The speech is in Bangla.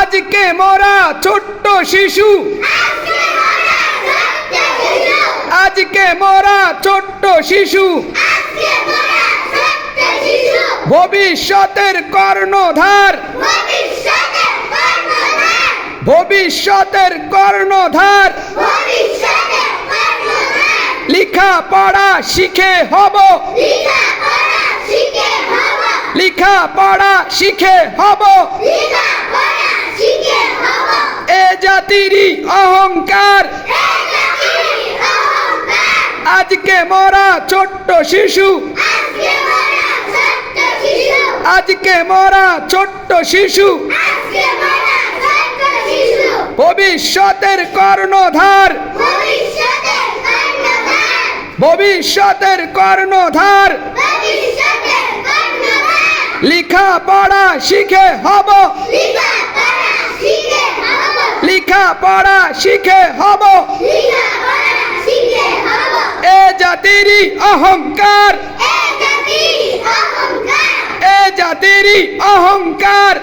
আজকে মোরা ছোট্ট শিশু। আজকে মোরা ছোট্ট শিশু। ভবিষ্যতের কর্ণধার। ভবিষ্যতের কর্ণধার। লিখা পড়া শিখে হব। লিখা পড়া শিখে হব এ জাতিরই অহংকার। আজকে মোরা ছোট্ট শিশু। আজকে মোরা ছোট্ট শিশু। ভবিষ্যতের কর্ণধার। ভবিষ্যতের কর্ণধার। লিখা পড়া শিখে হব। লিখা পড়া শিখে হব। এ জাতিরই অহংকার। এ জাতিরই অহংকার।